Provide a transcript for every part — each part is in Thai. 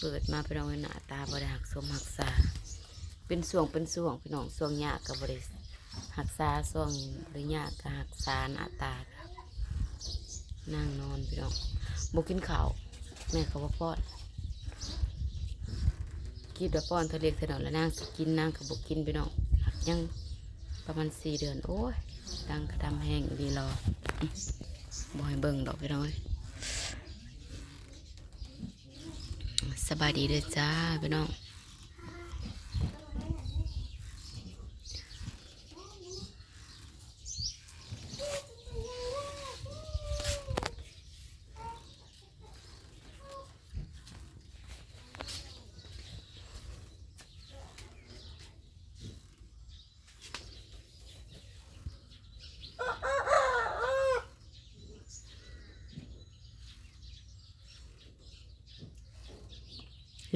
เปิดมาพี่น้องหน้าตาบริหักสมหักษา เป็นส่วงเป็นส่วงพี่น้องส่วงยากกับบริหักษาส่วงบริยากกับหักษาหน้าตาครับนั่งนอนพี่น้องบกินข้าวแม่เขาว่าป้อนคิดว่าป้อนเธอเรียกเธอหนอยแล้วนางกินนางกับบกินพี่น้องหักยังประมาณสี่เดือนโอ้ยดังกระดำแห้งดีรออื้อบอยเบิ่งดอกพี่น้อย สบายดีเลยจ้าพี่น้อง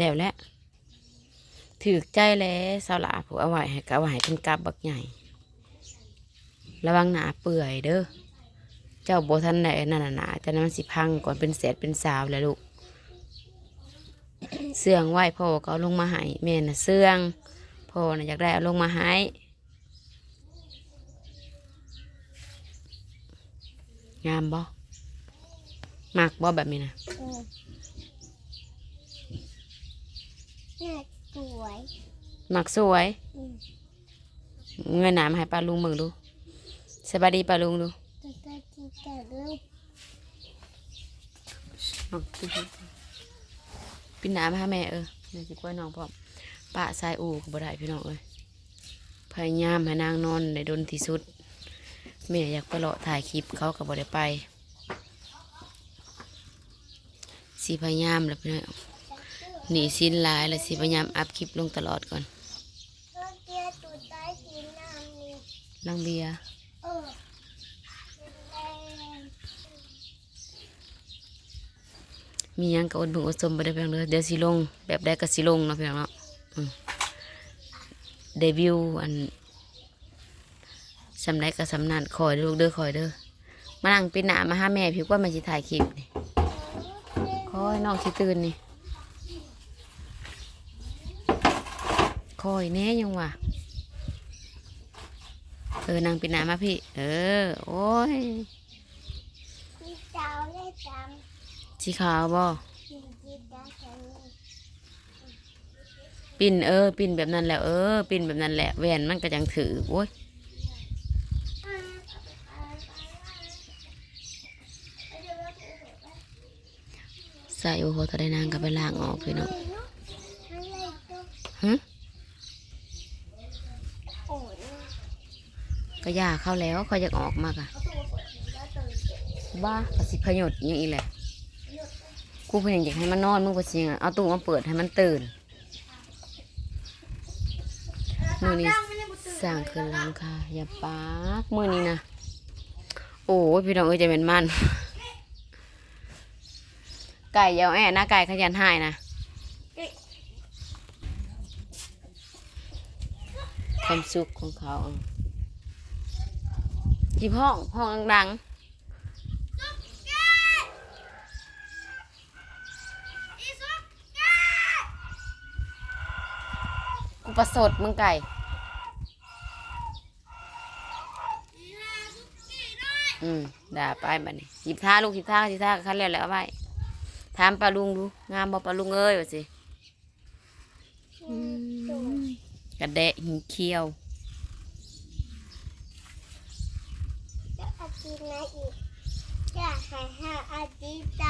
แล้วแหละถือใจแล้วสาวลาผูเอาไว้ให้กะไว้ให้เป็นกับบักใหญ่ ระวังหนาเปื่อยเด้อเจ้าโบทันไหนนั่นน่ะหนาจะนั้นมันสิพังก่อนเป็นแสดเป็นสาวแล้วลูกเสื่องไหวพ่อก็เอาลงมาให้แม่น่ะเสื่องพ่อน่ะอยากได้เอาลงมาให้งามบ่มักบ่แบบนี้นะ อืม น่าสวยมักสวยอืมเงินหนามาให้ป้าลุงเบิ่งดูสบายดีป้าลุงดูแต่แต่ที่แต่รูปน้องปินปินหนามาหาแม่เออแม่สิกล้วยน้องพร้อมป้าสายอูก็บ่ได้พี่น้องเอ้ยพยายามให้นางนอนในดนที่สุดแม่อยากไปเลาะถ่ายคลิปเขาก็บ่ได้ไปสิพยายามแล้วพี่น้อง หนีสิ้นหลายแล้วสิพยายามอัพคลิปลงตลอดก่อนเมื่อกี้ตัวใต้สีน้ำนี่ลังเบียร์เออแดงมีหยังก็อดเบิ่งอดสมบ่ได้เพียงเด้อเดี๋ยวสิลง แบบใดก็สิลงเนาะพี่น้องเนาะอืมเดบิวต์อันสำไรก็สำนันคอยเด้อลูกเด้อคอยเด้อมานั่งปิดหน้ามาหาแม่พี่ว่ามันสิถ่ายคลิปนี่คอยน้องสิตื่นนี่ คอยแน่ยังวะเออนางปิดหน้ามาพี่ เออ โอ้ยที่เจ้าได้จสีขาวบ่ำที่ที่ได้จำปิ่นเออ ปิ่นแบบนั้นแหละเออ ปิ่นแบบนั้นแหละแหวนมันก็ยังถือโอ้ยใส่โอ้โหตอนได้นางก็ไปล้างออกพี่น้องอะไรตัวฮะ โอ้ย ก็ย่าเข้าแล้วเขาอยากออกมากอะบ้าก็สิพยศอหยังอีแหละกูเพียงอยากให้มันนอนมึงก็สิยังเอาตู้มาเปิดให้มันตื่นมือนี้สั่งคืนหลังค่ะ อย่าปากมือนี้นะโอ้ยพี่น้องเอ้ยจะเป็นมันไก่ยาวแอะนะไก่ขยันหายนะความสุขของเขา จีบห้องห้องดังๆกูประสดมึงไก่อืมด่าไปบัดนี้หยิบท่าลูกหยิบท่าหยิบท่าคันแล้วแล้วเอาไว้ถามปลาลุงดูงามบ่ปลาลุงเอ้ยว่าสิกระแดะหินเขี้ยว จะอาทิตย์ไหนอีกจะหาหาอาทิตย์ใจ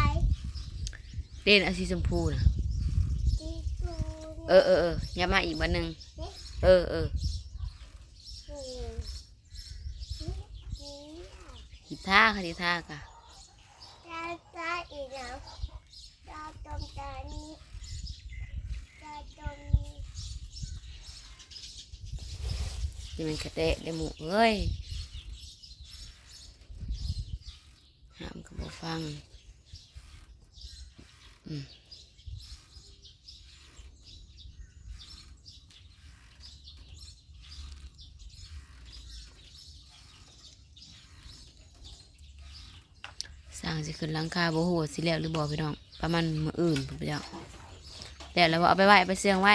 เด่นอาสีชมพูนะที่ตูเออเออเอออย่ามาอีกบันหนึ่งเออเออนี่นี่หยิบท่าค่ะหยิบท่าค่ะตาตาอีกแล้วตาตรงตานี้ตาตรงนี้ที่มันกระแดะได้หมูเอ้ยห้ามก็ บ่ฟังอืมสร้างสิขึ้นหลังคาบ่ฮู้ว่าสิแล้วหรือบ่พี่น้อง ประมาณมื้ออื่นพุ่นไปแล้วแต่แล้วเอาไปไว้ไปเสื่องไว้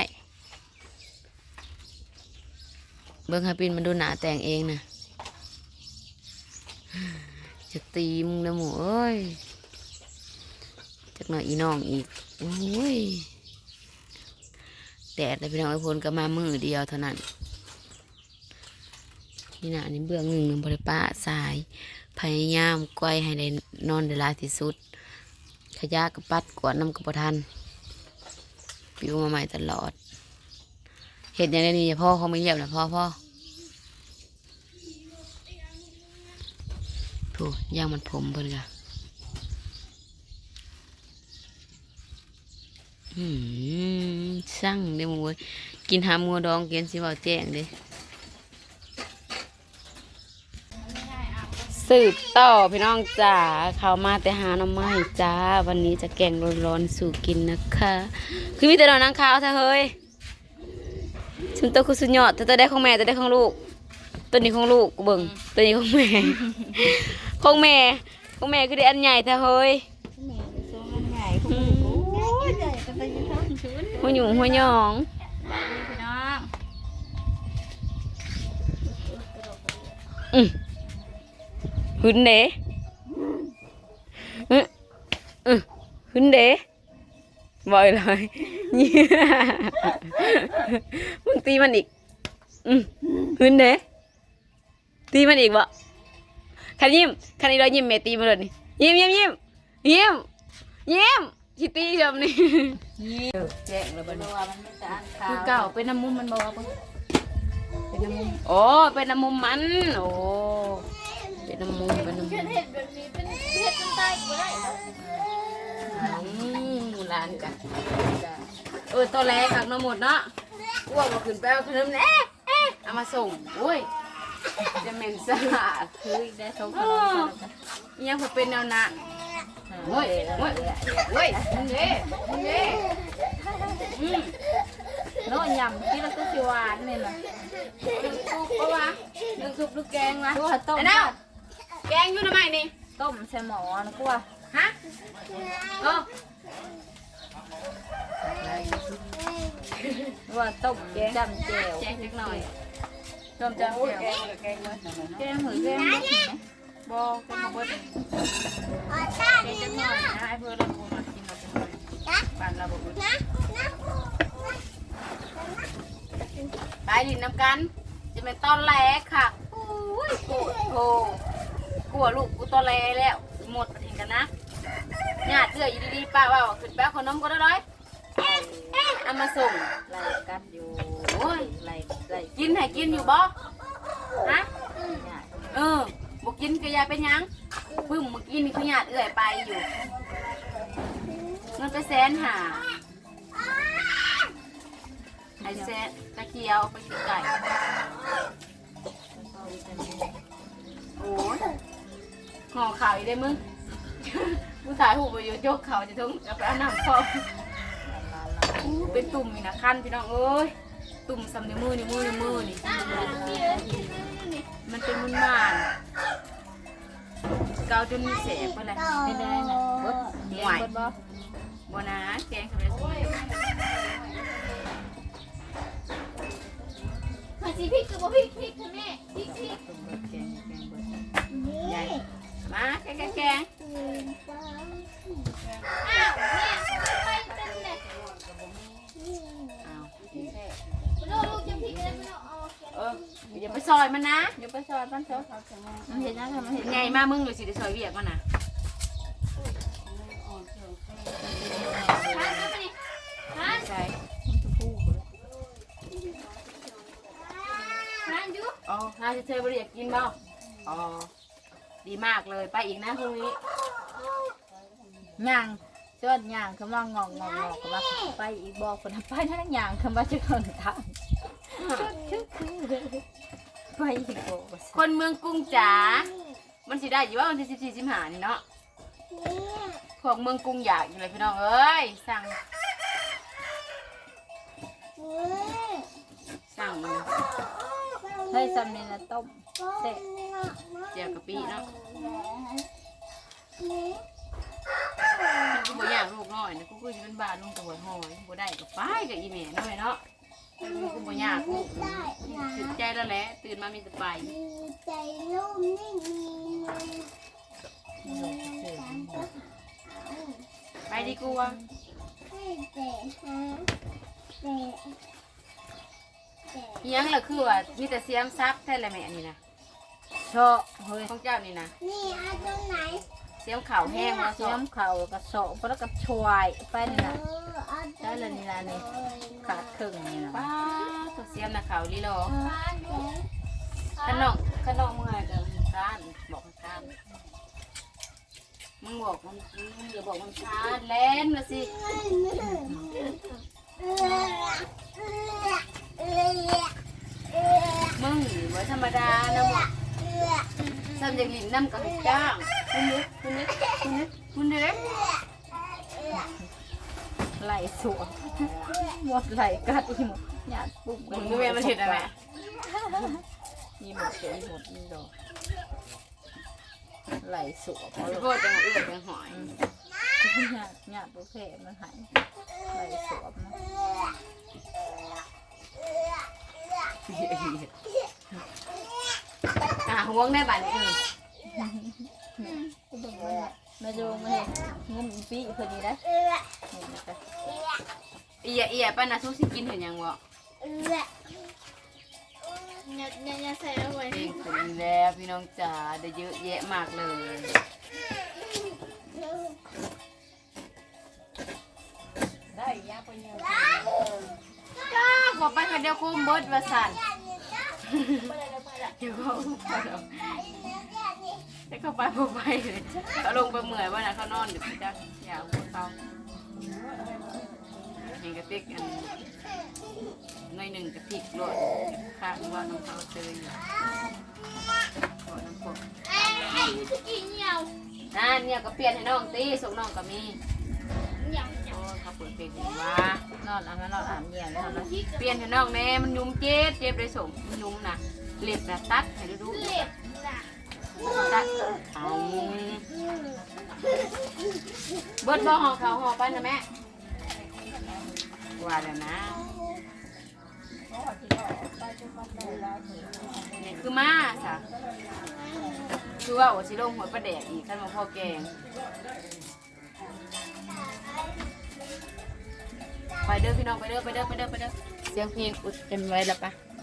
เบิ้งฮาปินมันดูหนาแต่งเองนะจะ ตีมึงนะหมูเอ้ยจากหน่อยอีน้องอีกโอ้ยแดดเลยพี่น้องไอ้พลก็มามือเดียวเท่านั้นนี่นะอันนี้เบื้องหนึ่งบริป้าสาย พยายามกวยให้ได้นอนได้ลาที่สุด ขยะกับปัดกวาดน้ำกับปะทันปิวมาใหม่ตลอดเห็ดอย่างนี้นี่พ่อเขาไม่เยียบนะพ่อพ่อ ถูย่างมันผมเพิ่นกะอืมสั่งเด้อหมูเว้ยกินหามัวดองกินสิว่าแจ้งเด้สืบต่อพี่น้องจ๋าเขามาแต่หาหน้ำไม้จ้า วันนี้จะแกงร้อนๆสู่กินนะคะ คือมีแต่ดอกนางขาวเธอเฮ้ยฉันตัวคือสุดยอดแต่ตัวได้ของแม่ตัวได้ของลูก ตัวนี้ของลูกกูเบิ่งตัวนี้ของแม่ ของแม่ของแม่คือได้อันใหญ่แต่เฮ้ยแม่ไปส่งอันใหญ่ของหนูโอ้ยใหญ่กันไปยังทั้งชุดหัวหยุ่งหัวหยองพี่น้องอืมหึนเด้อืออือหึนเด้บ่อยเลยมึงตีมันอีกอืมหึนเด้ตีมันอีกบ่ คันยิ้มคันนี้เรายิ้มแม่ตีมาเลยนี่ยิ้มยิ้มยิ้มยิ้มยิ้มสิตีจำนี่นี่แจ้งแล้วบัดตันี้วมันไม่สะอาดขาวคือเก่าเป็นน้ำมุมมันบอกว่าเป็นน้ำมันโอ้เป็นน้ำมุมมันโอ้เป็นน้ำมุมเป็นน้ำมุมเห็ดแบบนี้เป็นเห็ดมันตายกูได้อืมร้านกันเออตัวแรกขักน้ำหมดเนาะอ้วกมาขึ้นไปเอาขนมเอ๊ะเอ๊ะเอามาส่งอุ้ย จะเหม็นสะอาดคืออีกได้สองขโอ้นมอิหยังพอเป็นแนวนั้นโอ้ยโอ้ยโอ้ยมึงเด้มึงเด้อืมโน้ยำที่เราก็สิหวานนี่นะดึงซุปปะวะดึงซุปหรือแกงวะตัวต้มไอ้น้าแกงอยู่ทำไมนี่ต้มใส่หมอนะกูว่าฮะเออว่าต้มแกงจำแจ่วแกงเล็กหน่อย ต้มจำแจ่วแกงแกงหรือแกงมดนี่ไหมบอกกันมาเบิดแกดีงจังหน่เนาะอยนะไอ้เพื่อนเราบูมากินเราเป็นหน่อยนปั่นเราบอกนะไปดินน้ำกัน จะเป็นตอนแรกค่ะโอ้ยโกรธโธกลัวลูกกูตอนแรกแล้วหมดประเทศกันนะญาติเอื้ออยู่ดีๆป้าว่าขึ้นแป๊บขนมก็ได้ร้อย เอามาส่งไล่กัดอยู่โอ้ยไล่ไล่กินให้กินอยู่บ่ฮะเออบอกกินก็อยาเป็นหยังปึ้มเมื่กี้นี่คือญาติเอื้อยไปอยู่เงินไปแสนหาไอแสนตะเกียวไปกินไก่โอ้ยห่อข่าวอีกได้มึงผู้ชายหูไปอยู่โจกเขาจะต้องเอาไปเอาน้ำพอ เป็นตุ่มนี่นะขั้นพี่น้องเอ้ยตุ่มสำในวมือในวมือในวมือนี่มันเป็นมุนมานเกาจนมีเสบไปเลยไม่ได้นะบดเดียบดบ่บัวนะแกงสำเร็จรูปมาสิพริกกับพริกพริกค่ะแม่พริกพริกมบดแกงแกงบดใหญ่มาแกงแกงแกงอ้าวเนี่ยไปเป็นเนี่ยอ้าวลูกลูกจะพริกอะไรไม่ เอาเอออย่าไปซอยมันนะอยู่ไปซอยบ้านเช้ามันเห็นยังทำมันเห็นไงมามึงอยู่สิได้ซอยเวียกมันนะทานก็ไปดิทานใช่ทานอยู่อ๋อถ้าจะเธอบริอยากกินบ่อ๋อ ดีมากเลย ไปอีกนะพรุ่งนี้ย่าง ชวนย่างเขามางองงองงอเขาว่าไปอีกบอกคนไปนั่นย่างเขามาจะคนทางไปอีกบอกคนเมืองกรุงจ๋า มันสิได้อยู่ว่าวันที่สิบสี่สิบห้านี่เนาะพวกเมืองกรุงอยากอยู่เลยพี่น้องเอ้ยสั่งสั่งเฮ้ยซัมเนะต้มเสร็จเจียวกะปิเนาะ นี่มันบ่อยากลูกน้อยนะกูคือสิเป็นบ้านลุงตัวหอยบ่ได้ก็ไปกับอีแม่น้อยเนาะแต่กูกูบ่อยากลูกถึงใจแล้วแหละตื่นมามีแต่ไปมีใจนุ่มนิ่มมีมือไปดีกูว่าให้เตะฮะเตะเตะอิหยังล่ะคือว่ามีแต่เสียมซับแท้แหละแม่นี่นะเชาะเฮ้ยของเจ้านี่นะนี่เอาตรงไหน เสียมขาวแห้งมาเสีซ้ยอมมเข่าแล้วก็เสาะแล้วก็ชวายไปนี่เอนะอเอาตรงได้เลยนี่ล่ะนี่ขาดครึ่งนี่นะป้าตัวเสียมน่ะขาวลีหรอบ้านเด็กขนมขนมเมื่อยกับก้านบอกมันก้านมึงบอกมันมึงอย่าบอกมันช้าแล่นมาสิเออเออเออเออมึงนี่บ่ธรรมดานะมึงเออซ้ำจากลินน้ำกับจ้างคุณนึกคุณนึกคุณนึกคุณนึกไหลสวมหมดไหลกัดอีหมดหยาดปุ๊บมึงก็แม่มันเห็ดอะไรอีหมดเจออีหมดนี่ดอกไหลสวมขอโทษจังหวะเอื้อจังหอยหยาดหยาดโอเคมันหายไหลสวมนะ ห่วงได้บัดนี้ก็เบิ่งว่ามาโยงมาเห็นงุ้มอีปีพอดีนะเออนี่นะคะเอียเอียป้าน่ะสู้สิกินเห็นยังบ่เออเนี่ยเนี่ยเนี่ยใส่เอาไว้เองขึ้นแล้วพี่น้องจ๋าได้เยอะแยะมากเลยได้ยาไปเนี่ยจ้าขอไปคนเดียวคุ้มเบิดว่าสั่น เดี๋ยวเขาไปดอกแต่เขาไปพอไปเลยเขาลงไปเมื่อยว่าน่ะเขานอนอยู่จ้าอยาวพวกเขาเห็นกระติกอันหน่อยหนึ่งกระติกรวดข้างว่าน้องเขาเจออยู่ขอน้ำพวกไอ้ทุกทีเหนียวนั่นเนี่ยก็เปลี่ยนให้น้องตีส่งน้องก็มีเหนียวโอ้เขาเปิดเพลงดีว่านอนอันนั้นนอนอ่านเนี่ยแล้วนะเปลี่ยนให้น้องแน่มันยุ่มเจ็บเจ็บเลยส่งมันยุ่มนะ เล็บนะตัดให้ดูดูเล็บน่ะตัดเอาเบิดบ่ห่อเขาห่อไปนะแม่ว่าแล้วนะนี่คือมาสะคือว่าโอชิลงหัวประแดกอีกขั้นมาพ่อแกงไปเด้อพี่น้องไปเด้อไปเด้อไปเด้อไปเด้อเสียงเพลงอุดเต็มไว้แล้วปะเ